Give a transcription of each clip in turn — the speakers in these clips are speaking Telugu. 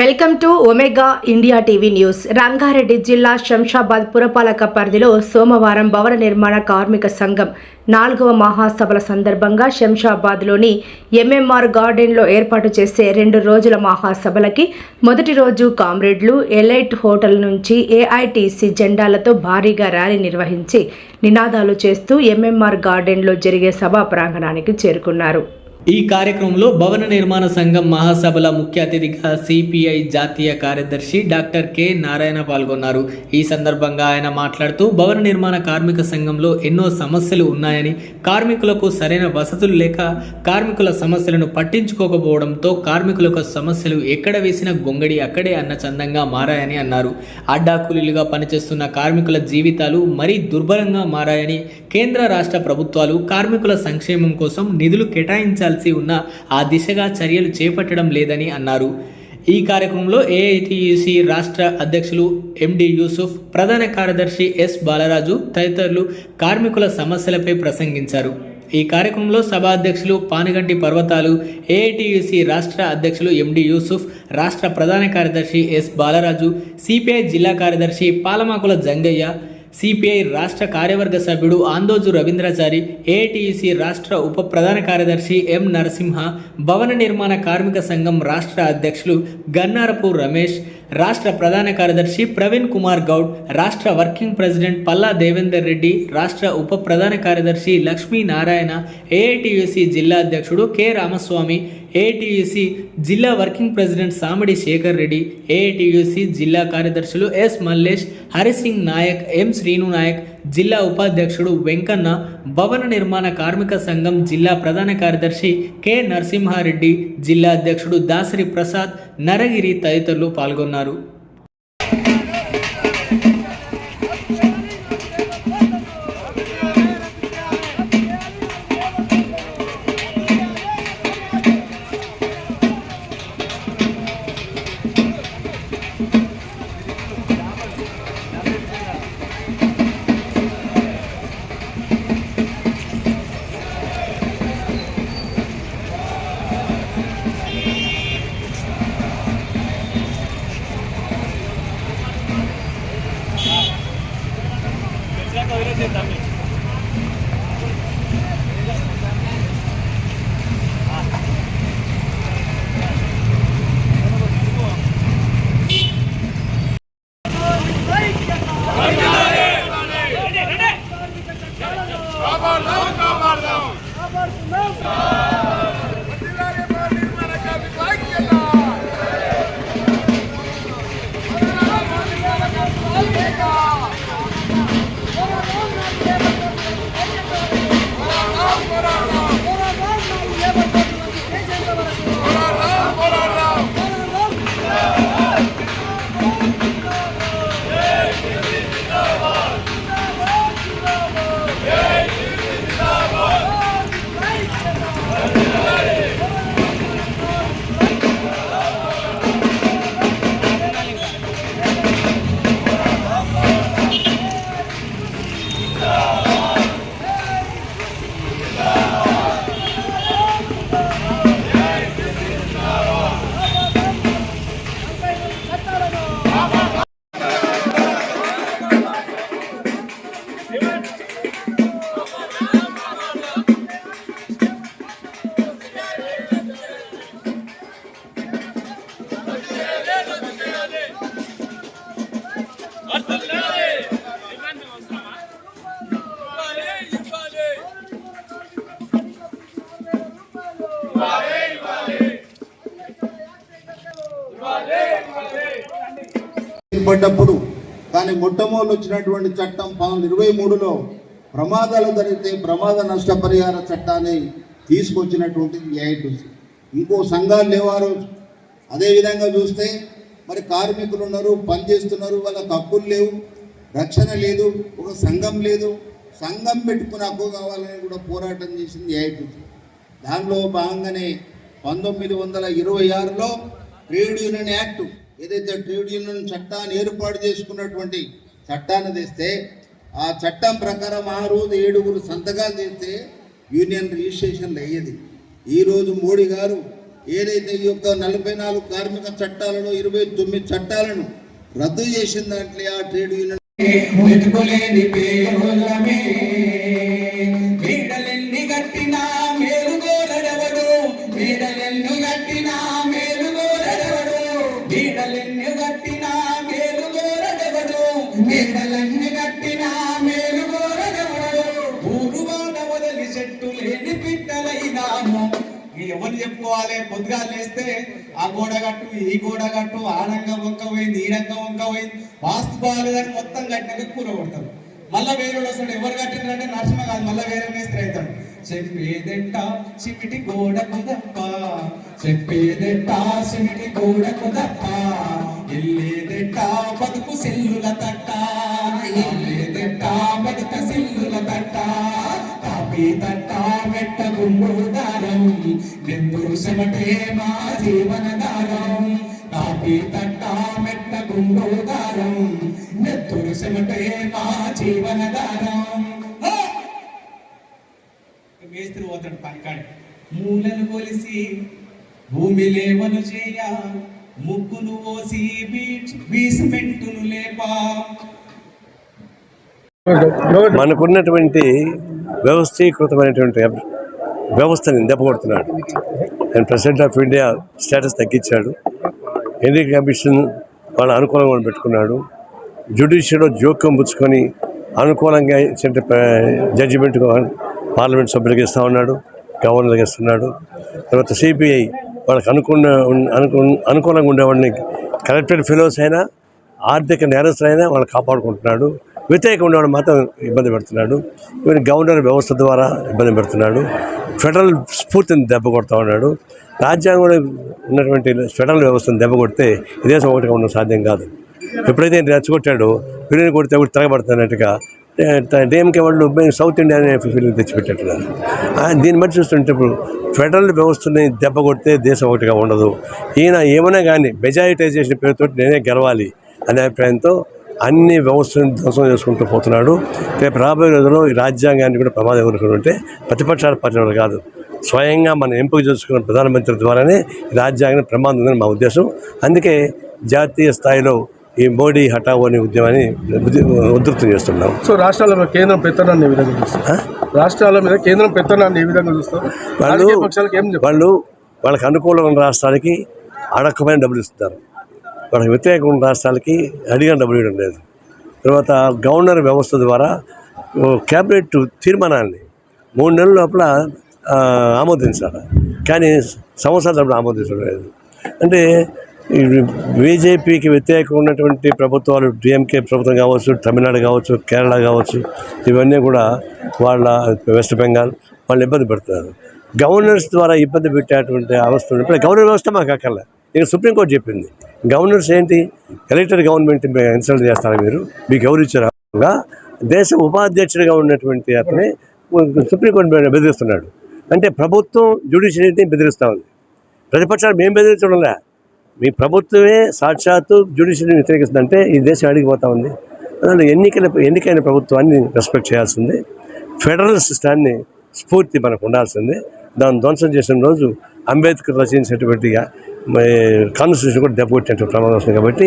Welcome to Omega India TV news. Rangareddy జిల్లా శంషాబాద్ పురపాలక పరిధిలో సోమవారం భవన నిర్మాణ కార్మిక సంఘం నాలుగవ మహాసభల సందర్భంగా శంషాబాద్లోని ఎంఎంఆర్ గార్డెన్లో ఏర్పాటు చేసే రెండు రోజుల మహాసభలకి మొదటి రోజు కామ్రేడ్లు ఎలైట్ హోటల్ నుంచి ఏఐటీసీ జెండాలతో భారీగా ర్యాలీ నిర్వహించి నినాదాలు చేస్తూ ఎంఎంఆర్ గార్డెన్లో జరిగే సభా ప్రాంగణానికి చేరుకున్నారు. ఈ కార్యక్రమంలో భవన నిర్మాణ సంఘం మహాసభల ముఖ్య అతిథిగా సిపిఐ జాతీయ కార్యదర్శి డాక్టర్ కె నారాయణ పాల్గొన్నారు. ఈ సందర్భంగా ఆయన మాట్లాడుతూ భవన నిర్మాణ కార్మిక సంఘంలో ఎన్నో సమస్యలు ఉన్నాయని కార్మికులకు సరైన వసతులు లేక కార్మికుల సమస్యలను పట్టించుకోకపోవడంతో కార్మికులకు సమస్యలు ఎక్కడ వేసిన గొంగడి అక్కడే అన్న చందంగా మారాయని అన్నారు. అడ్డాకూలీలుగా పనిచేస్తున్న కార్మికుల జీవితాలు మరీ దుర్బలంగా మారాయని కేంద్ర రాష్ట్ర ప్రభుత్వాలు కార్మికుల సంక్షేమం కోసం నిధులు కేటాయించాలి కలిసి ఉన్న ఆ దిశగా చర్యలు చేపట్టడం లేదని అన్నారు. ఈ కార్యక్రమంలో ఏఐటియుసి రాష్ట్ర అధ్యక్షులు ఎండి యూసుఫ్ ప్రధాన కార్యదర్శి ఎస్ బాలరాజు తదితరులు కార్మికుల సమస్యలపై ప్రసంగించారు. ఈ కార్యక్రమంలో సభ అధ్యక్షులు పానగంటి పర్వతాలు ఏఐటియుసి రాష్ట్ర అధ్యక్షులు ఎండి యూసుఫ్ రాష్ట్ర ప్రధాన కార్యదర్శి ఎస్ బాలరాజు సిపిఐ జిల్లా కార్యదర్శి పాలమాకుల జంగయ్య సిపిఐ రాష్ట్ర కార్యవర్గ సభ్యుడు ఆందోజు రవీంద్రాచారి ఏఐటియుసి రాష్ట్ర ఉప ప్రధాన కార్యదర్శి ఎం నరసింహ భవన నిర్మాణ కార్మిక సంఘం రాష్ట్ర అధ్యక్షులు గన్నారపు రమేష్ రాష్ట్ర ప్రధాన కార్యదర్శి ప్రవీణ్ కుమార్ గౌడ్ రాష్ట్ర వర్కింగ్ ప్రెసిడెంట్ పల్లా దేవేందర్ రెడ్డి రాష్ట్ర ఉప ప్రధాన కార్యదర్శి లక్ష్మీ నారాయణ ఏఐటియుసి జిల్లా అధ్యక్షుడు కె రామస్వామి ఏఐటియుసి జిల్లా working president Samadi Shekar Reddy AITUC జిల్లా కార్యదర్శులు ఎస్ మల్లేష్ హరిసింగ్ నాయక్ ఎం శ్రీను నాయక్ జిల్లా ఉపాధ్యక్షుడు వెంకన్న భవన నిర్మాణ కార్మిక సంఘం జిల్లా ప్రధాన కార్యదర్శి కె. నరసింహారెడ్డి జిల్లా అధ్యక్షుడు దాసరి ప్రసాద్ నరగిరి తదితరులు పాల్గొన్నారు. దాకా వదిలేసేది తమ్మి Bravo! పడ్డప్పుడు కానీ మొట్టమొదటి వచ్చినటువంటి చట్టం పంతొమ్మిది ఇరవై మూడులో ప్రమాదాలు జరిగితే ప్రమాద నష్టపరిహార చట్టాన్ని తీసుకొచ్చినటువంటిది ఏఐటీసీ ఇంకో సంఘాలు లేవారు అదేవిధంగా చూస్తే మరి కార్మికులు ఉన్నారు పనిచేస్తున్నారు వాళ్ళకి హక్కులు లేవు రక్షణ లేదు ఒక సంఘం లేదు. సంఘం పెట్టుకుని హక్కు కావాలని కూడా పోరాటం చేసింది ఏఐటీసీ దానిలో భాగంగానే పంతొమ్మిది వందల ఇరవై ఆరులో ట్రేడ్ యూనియన్ యాక్ట్ ఏదైతే ట్రేడ్ యూనియన్ చట్టాన్ని ఏర్పాటు చేసుకున్నటువంటి చట్టాన్ని తెస్తే ఆ చట్టం ప్రకారం ఆ రోజు ఏడుగురు సంతకాలు చేస్తే యూనియన్ రిజిస్ట్రేషన్లు అయ్యేది. ఈరోజు మోడీ గారు ఏదైతే ఈ యొక్క నలభై నాలుగు కార్మిక చట్టాలలో ఇరవై తొమ్మిది చట్టాలను రద్దు చేసిన దాంట్లో ఆ ట్రేడ్ యూనియన్ గట్టినా మేలుగోరడవడు కట్టిన గట్టినా మేలుగోరడవడు వదలి చెట్టు లేని పిట్టలైనాము ఎవరు చెప్పుకోవాలి? పొద్దుగా లేస్తే ఆ గోడ కట్టు ఈ గోడ కట్టు ఆడంగ వంక పోయింది ఈడంగ వంక పోయింది. వాస్తు బాగాలేదని మొత్తం కట్టినాక కూర కొడతారు. మళ్ళా వేరే వస్తాడు. ఎవరు కట్టిందంటే నరసింహ కాదు మళ్ళా వేరే మేస్త్రి అవుతాడు. చెప్పేదెంట సిమిటి గోడ కుదప్ప? చెప్పేదెంట సిమిటి గోడ కుదప్ప? ఎల్లేదెంట బతుకు సిల్లుల తట్ట. ఎల్లేదెంట బతుక సిల్లుల తట్ట. కాపీ తట్ట మెట్ట గుండు దారం. నెందురు చెమటే మా జీవన దారం. కాపీ తట్ట మెట్ట గుండు దారం. నెత్తురు చెమటే మా జీవన దారం. మేస్త్రి పోతాడు పనికాడి మూలను కొలిసి భూమి లేవను చేయ ముగ్గును ఓసి బీచ్ బీసిమెంటును లేపా. మనకున్నటువంటి వ్యవస్థీకృతమైనటువంటి వ్యవస్థని దెబ్బకొడుతున్నాడు ఆయన ప్రెసిడెంట్ ఆఫ్ ఇండియా స్టేటస్ తగ్గించాడు. ఎన్నికల కమిషన్ వాళ్ళ అనుకూలంగా పెట్టుకున్నాడు. జ్యుడిషియల్లో జోక్యం పుచ్చుకొని అనుకూలంగా ఇచ్చిన జడ్జిమెంట్ పార్లమెంట్ సభ్యులకు ఇస్తూ ఉన్నాడు గవర్నర్కి ఇస్తున్నాడు. తర్వాత సిపిఐ వాళ్ళకి అనుకున్న అనుకు అనుకూలంగా ఉండేవాడిని. కలెక్టెడ్ ఫెలోస్ అయినా ఆర్థిక నేరస్తులైనా వాళ్ళు కాపాడుకుంటున్నాడు. వ్యతిరేకంగా ఉండేవాడు మాత్రం ఇబ్బంది పెడుతున్నాడు. ఈవెన్ గవర్నర్ వ్యవస్థ ద్వారా ఇబ్బంది పెడుతున్నాడు. ఫెడరల్ స్ఫూర్తిని దెబ్బ కొడతా ఉన్నాడు. రాజ్యాంగంలో ఉన్నటువంటి ఫెడరల్ వ్యవస్థను దెబ్బ కొడితే ఈ దేశం ఒకటిగా ఉండడం సాధ్యం కాదు. ఎప్పుడైతే ఈయన రెచ్చగొట్టాడో వీరిని కొడితే ఒకటి తిరగబడుతున్నట్టుగా డిఎంకే వాళ్ళు సౌత్ ఇండియా అనే ఫీలింగ్ తెచ్చిపెట్టేట్టున్నారు దీన్ని బట్టి చూస్తుంటే ఇప్పుడు ఫెడరల్ వ్యవస్థని దెబ్బ కొడితే దేశం ఒకటిగా ఉండదు. ఈయన ఏమైనా కానీ మెజారిటైజేషన్ పేరుతో నేనే గెలవాలి అనే అభిప్రాయంతో అన్ని వ్యవస్థను ధ్వంసం చేసుకుంటూ పోతున్నాడు. రేపు రాబోయే రోజుల్లో ఈ రాజ్యాంగాన్ని కూడా ప్రమాదం ఎదుర్కొంటుంటే ప్రతిపక్షాల పార్టీ కాదు. స్వయంగా మనం ఎంపిక చేసుకున్న ప్రధానమంత్రి ద్వారానే ఈ రాజ్యాంగం ప్రమాదం ఉందని మా ఉద్దేశం. అందుకే జాతీయ స్థాయిలో ఈ మోడీ హఠావో అనే ఉద్యమాన్ని ఉద్య- ఉధృతం చేస్తున్నాం. సో రాష్ట్రాల మీద కేంద్రం పెత్తనాన్ని ఏ విధంగా చూస్తారు? ఆ? రాష్ట్రాల మీద కేంద్రం పెత్తనాన్ని ఏ విధంగా చూస్తారు? వాళ్ళు వాళ్ళు వాళ్ళకి అనుకూలమైన రాష్ట్రాలకి అడక్కమైన డబ్బులు ఇస్తున్నారు. వాళ్ళకి వ్యతిరేకమైన ఉన్న రాష్ట్రాలకి అడిగిన డబ్బులు ఇవ్వడం లేదు. తర్వాత గవర్నర్ వ్యవస్థ ద్వారా క్యాబినెట్ తీర్మానాన్ని మూడు నెలల లోపల ఆమోదించాలి కానీ సంవత్సరాల ఆమోదించడం లేదు. అంటే బీజేపీకి వ్యతిరేకంగా ఉన్నటువంటి ప్రభుత్వాలు డిఎంకే ప్రభుత్వం కావచ్చు తమిళనాడు కావచ్చు కేరళ కావచ్చు ఇవన్నీ కూడా వాళ్ళ వెస్ట్ బెంగాల్ వాళ్ళు ఇబ్బంది పెడుతున్నారు. గవర్నర్స్ ద్వారా ఇబ్బంది పెట్టేటువంటి అవస్థ ఉన్నప్పుడు గవర్నర్ వ్యవస్థ మాకు అక్కర్లే. ఇక సుప్రీంకోర్టు చెప్పింది. గవర్నర్స్ ఏంటి? ఎలక్టెడ్ గవర్నమెంట్ ఇన్సల్ట్ చేస్తారా మీరు? మీకు ఎవరు ఇచ్చారు దేశ ఉపాధ్యక్షుడిగా ఉన్నటువంటి అతని సుప్రీంకోర్టు బెదిరిస్తున్నాడు. అంటే ప్రభుత్వం జ్యుడిషియరీని బెదిరిస్తూ ఉంది. ప్రతిపక్షాలు మేము బెదిరించడంలే. మీ ప్రభుత్వమే సాక్షాత్తు జ్యుడిషియల్ని వ్యతిరేకిస్తుందంటే ఈ దేశం అడిగిపోతా ఉంది. అందులో ఎన్నికల ఎన్నికైన ప్రభుత్వాన్ని రెస్పెక్ట్ చేయాల్సిందే. ఫెడరల్ సిస్టాన్ని స్ఫూర్తి మనకు ఉండాల్సిందే. దాన్ని ధ్వంసం చేసిన రోజు అంబేద్కర్ రచించినటువంటి కాన్స్టిట్యూషన్ కూడా దెబ్బకొట్టినటువంటి ప్రమాదం వస్తుంది కాబట్టి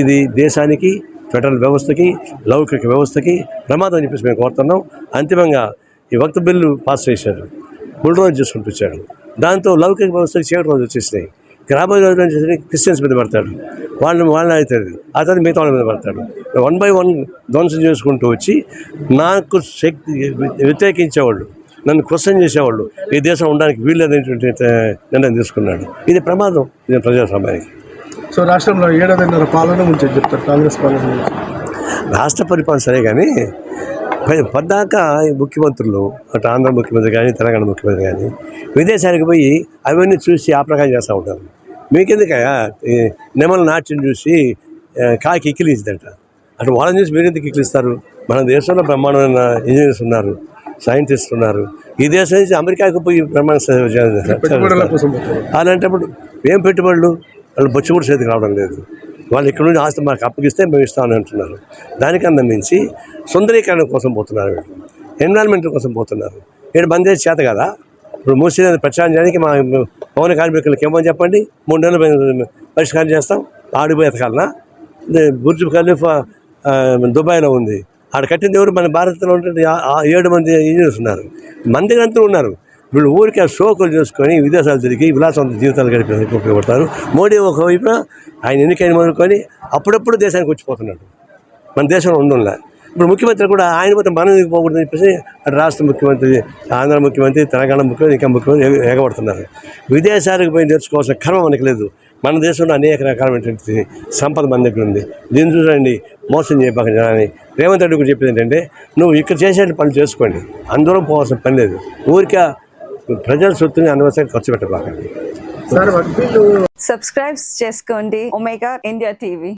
ఇది దేశానికి ఫెడరల్ వ్యవస్థకి లౌకిక వ్యవస్థకి ప్రమాదం అని చెప్పేసి మేము కోరుతున్నాం. అంతిమంగా ఈ వక్త బిల్లు పాస్ చేశారు. మూడు రోజులు చేసుకుంటూ వచ్చాడు. దాంతో లౌకిక వ్యవస్థకి చీకటి రోజు వచ్చేసినాయి. రాబోయే రోజులు వచ్చేసి క్రిస్టియన్స్ మీద పడతాడు వాళ్ళని వాళ్ళని అవుతుంది. ఆ తర్వాత మిగతా వాళ్ళ మీద పడతాడు వన్ బై వన్ ధ్వంసం చేసుకుంటూ వచ్చి నాకు శక్తి వ్యతిరేకించేవాళ్ళు నన్ను క్వశ్చన్ చేసేవాళ్ళు ఈ దేశం ఉండడానికి వీల్లేదనేటువంటి నిర్ణయం తీసుకున్నాడు. ఇది ప్రమాదం. ఇది ప్రజాస్వామ్యానికి. సో రాష్ట్రంలో ఏడాదిన్నర పాలన గురించి ఏం చెప్తారు? కాంగ్రెస్ పాలన రాష్ట్ర పరిపాలన సరే కానీ పద్దాక ముఖ్యమంత్రులు అటు ఆంధ్ర ముఖ్యమంత్రి కానీ తెలంగాణ ముఖ్యమంత్రి కానీ విదేశానికి పోయి అవన్నీ చూసి ఆ ప్రకారం చేస్తూ ఉంటారు. మీకెందుకయ్యా? ఈ నెమల నాట్యం చూసి కాకి ఎక్కిలించిందంట అటు వాళ్ళని చూసి మీరు ఎందుకు ఎక్కిలిస్తారు మన దేశంలో బ్రహ్మాండమైన ఇంజనీర్స్ ఉన్నారు సైంటిస్టులు ఉన్నారు. ఈ దేశం నుంచి అమెరికాకు పోయి బ్రహ్మాండ అలాంటప్పుడు ఏం పెట్టుబడులు? వాళ్ళు బొచ్చు కూడా చేతికి రావడం లేదు. వాళ్ళు ఇక్కడ నుండి ఆస్తి మాకు అప్పగిస్తే మేము ఇస్తామని అంటున్నారు. దానికన్నా మించి సుందరీకరణ కోసం పోతున్నారు వీళ్ళు. ఎన్విరాన్మెంట్ కోసం పోతున్నారు. ఇక్కడ బంద్ చేసి చేత కదా? ఇప్పుడు మూసీ ప్రచారం చేయడానికి మా పవన కార్మికులకి ఏమని చెప్పండి? మూడు నెలలు పరిష్కారం చేస్తాం. ఆడిపోయేత ఎతకాలనా బుర్జు బుర్జ్ ఖలీఫా దుబాయ్లో ఉంది. ఆడ కట్టింది ఎవరు? మన భారత్లో ఉంటే ఏడు మంది ఇంజనీర్స్ ఉన్నారు. మన దగ్గర అంతా ఉన్నారు. వీళ్ళు ఊరికే షోకులు చేసుకొని విదేశాలు తిరిగి విలాసవంత జీవితాలు గడిపి ఉపయోగపడతారు. మోడీ ఒకవైపున ఆయన ఎన్నికైన మొదలుకొని అప్పుడప్పుడు దేశానికి వచ్చిపోతున్నాడు. మన దేశంలో ఉండడంలే. ఇప్పుడు ముఖ్యమంత్రి కూడా ఆయన పోతే మనం పోకూడదని చెప్పేసి రాష్ట్ర ముఖ్యమంత్రి ఆంధ్ర ముఖ్యమంత్రి తెలంగాణ ముఖ్యమంత్రి ఇంకా ముఖ్యమంత్రి ఎగ- ఎగబడుతున్నారు విదేశాలకు పోయి నేర్చుకోవాల్సిన కర్మ మనకి లేదు. మన దేశంలో అనేక రకాలైనటువంటి సంపద మన దగ్గర ఉంది. దీన్ని చూడండి మోసం చేయబాక జనాన్ని. రేవంత్ రెడ్డి కూడా చెప్పేది ఏంటంటే నువ్వు ఇక్కడ చేసే పనులు చేసుకోండి. అందరం పోవాల్సిన పని లేదు. ఊరికే ప్రజల సొత్తుని అనవసరంగా ఖర్చు పెట్టబాకండి. సార్ వడ్డీలు సబ్స్క్రైబ్ చేసుకోండి ఒమేగా ఇండియా టీవీ